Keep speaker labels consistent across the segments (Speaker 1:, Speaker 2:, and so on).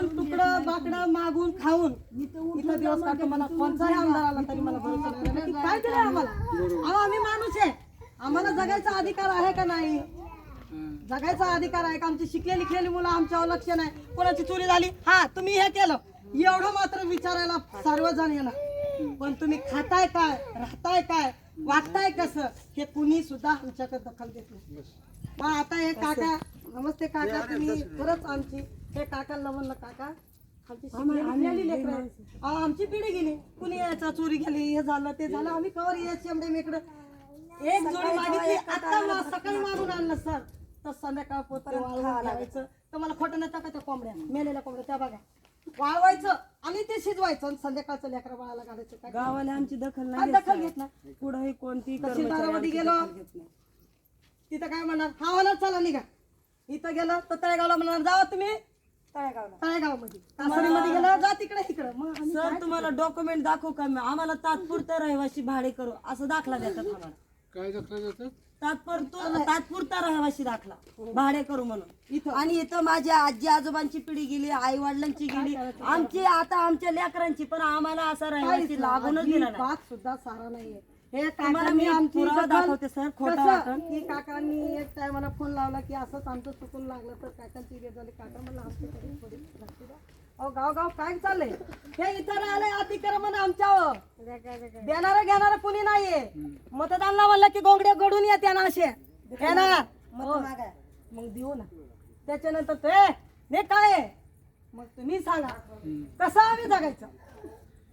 Speaker 1: मागून तुकडं बाकडं मागून खाऊन इथं दिवस काढतो. मला कोणताही आमदार आला तरी मला भरोसा नाही. राहिला की काय केलं आम्हाला? अहो आम्ही माणूस आहे. आम्हाला जगायचा अधिकार आहे का नाही? जगायचा अधिकार आहे का? आमची शिकले लिखलेली मुलं आमच्यावर लक्ष नाही. कोणाची चोरी झाली? हा तुम्ही हे केलं. एवढं मात्र विचारायला सर्वजण येणार. पण तुम्ही खाताय काय? राहताय काय? वागताय कसं? हे कुणी सुद्धा आमच्याकडे दखल देत नाही. मग आता हे काका नमस्ते काका तुम्ही खरंच आमची हे काकांना म्हणलं काका आमची शिकलेली लिखलेली लेकरं आहेत. अहो, आमची पिढी गेली. कुणी याचा चोरी गेली हे झालं ते झालं आम्ही कवर यायची मेकडं. एक जोडी मागितली आता मा- सकाळी मारून आणलं सर. तर संध्याकाळ पोतर वाळवून घालायचं तर मला खोटं नाही टाकायचं कोंबड्या मेलेल्या कोंबड्या त्या बघा. वाळवायचं आणि ते शिजवायचं आणि संध्याकाळचं लेकरं बाळाला घालायचं काय
Speaker 2: गावाला आमची दखल नाही
Speaker 1: दखल घेत नाही.
Speaker 2: कुठंही कोणती
Speaker 1: तहसीलदारामध्ये गेलो. तिथं काय म्हणणार? हा होणार चला निघा. इथं गेलं तर तळेगावला म्हणणार जावा तुम्ही. तळेगावला. मध्ये कासरीमध्ये गेलं जा तिकडे इकडं मग आम्ही
Speaker 2: सर तुम्हाला डॉक्युमेंट दाखवू का? आम्हाला तात्पुरतं रहिवासी भाडे करू. असं दाखला देतात आम्हाला.
Speaker 3: काय दाखला जातात
Speaker 2: तात्पुरतो तात्पुरता रहिवासी दाखला. भाडे करू म्हणून. इथं. आणि इथं माझ्या आजी आजोबांची पिढी गेली आई वडिलांची गेली. आमची आता आमच्या लेकरांची पण आम्हाला असा रहिवासी लागूनच दिला नाही.
Speaker 1: बात सुद्धा सारा नाहीये. हे
Speaker 2: तुम्हाला
Speaker 1: काकांनी
Speaker 2: मी
Speaker 1: आमची
Speaker 2: पुरावा दाखवते सर, खोटा
Speaker 1: कसं?
Speaker 2: वाटण.
Speaker 1: की काकांनी एक टायमाला फोन लावला की असंच आमचं चुकून लागलं तर काकांची वेळ झाली काका मला हॉस्पिटल गाव गाव काय चाललंय? हे इथं राहिले अतिक्रमण आमच्यावर. देणारं घेणारं कुणी नाहीये. मतदानला म्हणलं की गोंगडे घडून येते ना असे. ना हो. मग. देऊ ना. त्याच्यानंतर ते हे काय? मग तुम्ही सांगा. कसं आम्ही जगायचं?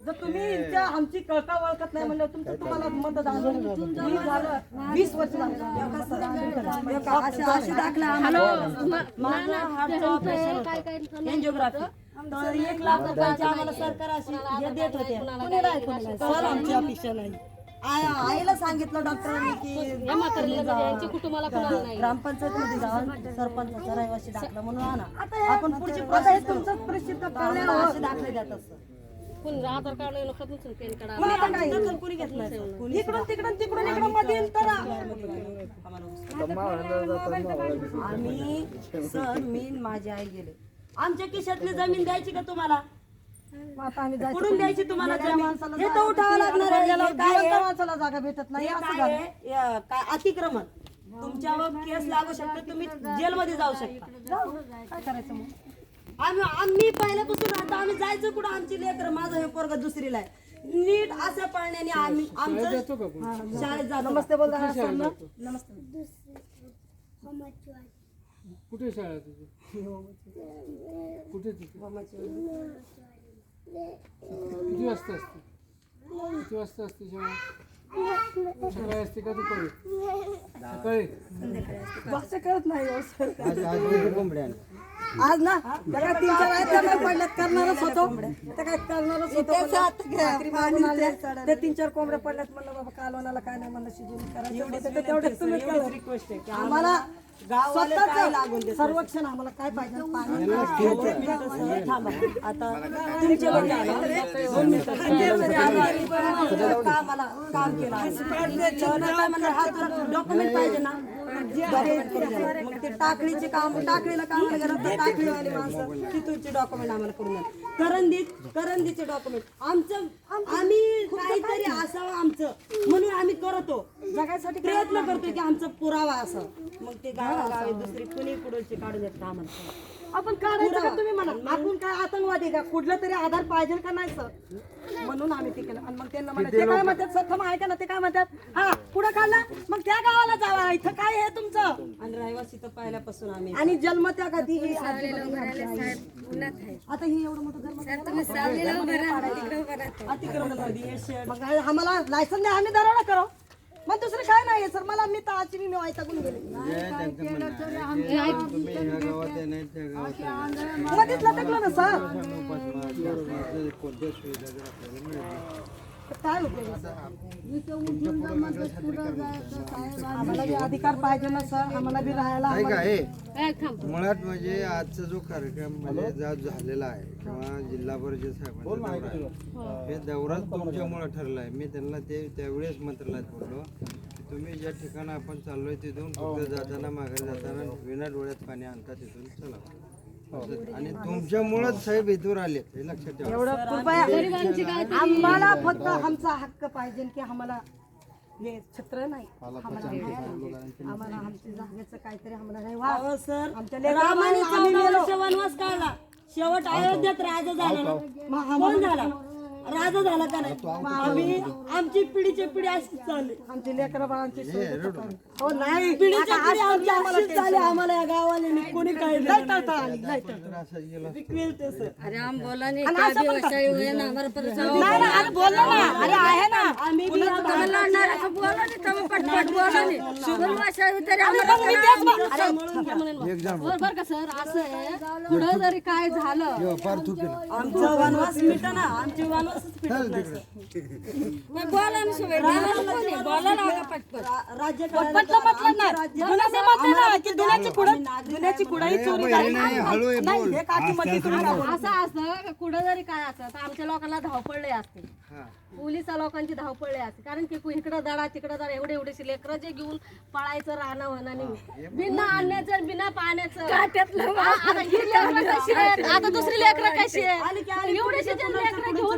Speaker 1: जर तुम्ही आमची कळका वळखत नाही म्हणलं तुमचं तुम्हाला मतदान झालं वीस वर्ष झालं.
Speaker 2: माझं हार्टचं ऑपरेशन एन्जिओग्राफी तर एक लाख रुपयाची आम्हाला सरकार अशी हे देत होते नाही. सर आमची अपेक्षा नाही. आय- आईला सांगितलं डॉक्टरांनी की
Speaker 4: कुटुंबाला कोणाला नाही.
Speaker 2: ग्रामपंचायत मध्ये जाऊन सरपंचाचा रहिवासी दाखला म्हणून आणा. आपण पुढची
Speaker 1: हे तुमचं प्रसिद्ध
Speaker 2: असे दाखले देतात सर
Speaker 4: कोण आधार कार्ड नाही लक्षात नसेल पॅन कार्ड
Speaker 1: मग आता काय
Speaker 2: दखल कुणी घेत नाही. सर. कुणी
Speaker 1: इकडून तिकडून तिकडून इकडून मध्ये येईल तर.
Speaker 2: आम्ही सर मी आणि माझी आई गेले. आमच्या खिशातली जमीन द्यायची का तुम्हाला?
Speaker 1: मग आता आम्ही जायचं
Speaker 2: कुठून द्यायची तुम्हाला जमीन?
Speaker 1: माणसाला
Speaker 2: हे तर
Speaker 1: जागा
Speaker 2: उठावं लागणार आहे.
Speaker 1: मेलेल्या
Speaker 2: काय
Speaker 1: जिवंत
Speaker 2: आहे?
Speaker 1: माणसाला जागा भेटत नाही
Speaker 2: हे
Speaker 1: असं
Speaker 2: काय
Speaker 1: झालं
Speaker 2: आहे? या- काय अतिक्रमण? तुमच्यावर केस लागू शकते तुम्ही जेलमध्ये जाऊ शकता.
Speaker 1: जाऊ काय करायचं मग?
Speaker 2: आम्ही आम्ही पहिल्यापासून आता आम्ही जायचं कुठं? आमची लेकर माझं हे पोरग दुसरीला आहे. नीट असं पळण्याने आम्ही आमचं शाळेत जातो.
Speaker 1: नमस्ते बोलता हा?
Speaker 2: नमस्ते.
Speaker 3: कुठे शाळा तुझी? कुठे तिथे किती वाजता असते? किती वाजता असते शाळा? सकाळी असते का दुपारी? सकाळी?
Speaker 1: भाषा कळत नाही हो सर. आज ना बघा तीन चार आहेत पडल्यात करणारच होतो. काय करणारच होतो. म्हणलं. भाकरी मागून आणल्या. ते तीन चार कोंबड्या पडल्यात. म्हणलं बाबा कालवणाला काय नाही म्हणलं शिजवून करायचं तर तेवढेच तुम्ही करा.
Speaker 2: रिक्वेस्ट आहे की
Speaker 1: आम्हाला स्वतःच सर्वेक्षण आम्हाला काय पाहिजे? पाणी
Speaker 2: थांबा. आता तुमचे मिनिटं कामाला काम केलं. हा डॉक्युमेंट पाहिजे ना. मग ते टाकळीचे काम टाकळीला काम गेलं तर टाकळीवाली माणसं तिथूनचे डॉक्युमेंट आम्हाला करून द्या करंदीत करंदीचे डॉक्युमेंट आमचं आम्ही काहीतरी असावं आमचं. म्हणून आम्ही करतो.
Speaker 1: जगायसाठी
Speaker 2: प्रयत्न करतो की आमचा पुरावा असं. मग ते गावागावी दुसरी कुणी पुढचे काढून देत आम्हाला.
Speaker 1: आपण काढायचं का तुम्ही म्हणा? आपण काय आतंकवादी का? कुठला तरी आधार पाहिजे का नाही सर? म्हणून आम्ही ते केलं. आणि मग त्यांना म्हणतात ते काय म्हणतात सर? थांबा ऐका ना ते काय म्हणतात? हा पुढं काढला. मग त्या गावाला जावा. इथं काय आहे तुमचं?
Speaker 2: आणि रहिवासी तर पहिल्यापासून आम्ही
Speaker 1: आणि जन्म त्या कधी ही. आता ही एवढं मोठं घर
Speaker 2: अतिक्रमण
Speaker 1: आम्हाला लायसन नाही आम्ही दरोडा करो. मग दुसरं काय नाही सर मला मी तर आजची मी वैतागून गेले मध्येच लटकलो ना सर काय उपयोग आम्हाला बी अधिकार पाहिजे ना सर. आम्हाला बी राहायला
Speaker 5: नाही का हे.
Speaker 4: काय थांब.
Speaker 5: मुळात म्हणजे आजचा जो कार्यक्रम म्हणजे जा झालेला आहे किंवा जिल्हा परिषद साहेबांचा दौरा आहे हे. दौराच तुमच्यामुळे ठरला आहे मी त्यांना ते त्यावेळेस मंत्रालयात बोललो की तुम्ही ज्या ठिकाणी आपण चाललोय तिथून फक्त जाताना माघारी जाताना विना डोळ्यात पाणी आणता तिथून चला. आणि तुमच्यामुळेच साहेब इथवर आले. हे लक्षात ठेवा.
Speaker 1: एवढं कृपया आम्हाला फक्त आमचा हक्क पाहिजे की आम्हाला हे छत्र नाही. आम्हाला आमच्या जागेचं काहीतरी आम्हाला नाही व्हा.
Speaker 2: अहो सर
Speaker 1: आमच्या
Speaker 2: रामाने
Speaker 1: लेकरांना आम्ही
Speaker 2: चौदा
Speaker 1: मेलो.
Speaker 2: वर्ष वनवास काढला. शेवट अयोध्येत राजा झाला ना. कोण झाला? राजा झाला का नाही? आम्ही आमची पिढीची पिढी अशीच चालली.
Speaker 1: आमची लेकरं बाळांची सोय हो नाही.
Speaker 2: पिढीच्या पिढी आमची अशीच झाली आम्हाला या गावाला नाही कोणी ते सर
Speaker 4: अरे बोला नहीं क्या
Speaker 1: असं
Speaker 4: भी
Speaker 1: पण
Speaker 4: वैसा ही हुए ना हमारे परेशान
Speaker 1: नाही ना अरे बोललो ना. अरे आहे ना.
Speaker 2: आम्ही बी या
Speaker 4: तुम्ही लढणार असं बोला नाही तुम्ही पटपट बोला नाही शुगर वैसा हुई तरी
Speaker 1: अरे
Speaker 4: आम्हाला
Speaker 1: मग मी तेच म्हण- अरे
Speaker 5: एक्झाम
Speaker 4: बरं का सर असं आहे. पुढं जरी काय झालं
Speaker 2: आमचा वनवास मिटा ना आमचे वनवासच
Speaker 4: बोला ना शिवाय कोणी? बोला ना का पटपट
Speaker 2: राज्य
Speaker 1: पटलं म्हटलं नाही दुनाचे म्हटलं ना की दुनाची कुडं दुन्याची कुडाई चोरी झाली
Speaker 5: नाही, हळू आहे,
Speaker 1: नाही
Speaker 5: बोल.
Speaker 1: काठीमध्ये तुम्ही राहा.
Speaker 4: असं असतं का कुठं जरी काय असतं तर आमच्या लोकांना धावपळले असते.
Speaker 5: हा.
Speaker 4: पोलिसा लोकांची धावपळले असते. कारण की इकडं दडा तिकडं दडा एवढे एवढे लेकरं जे घेऊन पळायचं राहणं होणं नाही बिना आणण्याचं बिना पाण्याचं. आता दुसरी लेकरं कशी एवढीशी जे
Speaker 2: पुन्हा
Speaker 4: लेकरं घेऊन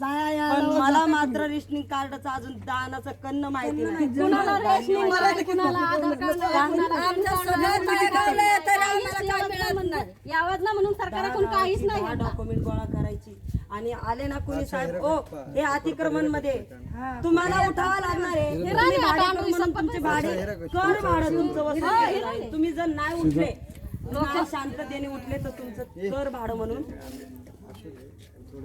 Speaker 2: पण मला मात्र रेशनिंग कार्डचं अजून दानाचं कन्न माहिती नाही.
Speaker 4: कुणाला रेशनिंग मिळालं, कुणाला आधार कार्ड मिळालं, कुणाला यावत ना म्हणून सरकारकडून काहीच नाही
Speaker 2: दहा डॉक्युमेंट गोळा करायची. आणि आले ना कुणी साहेब ओ हे अतिक्रमणमध्ये तुम्हाला उठावं लागणार आहे. तुम्ही भाडेकरू म्हणून तुमचे भाडे कर भाडं तुमचं वसूल केलं आहे. तुम्ही जर नाही उठले नाही शांततेने उठले तर तुमचं कर भाडं म्हणून.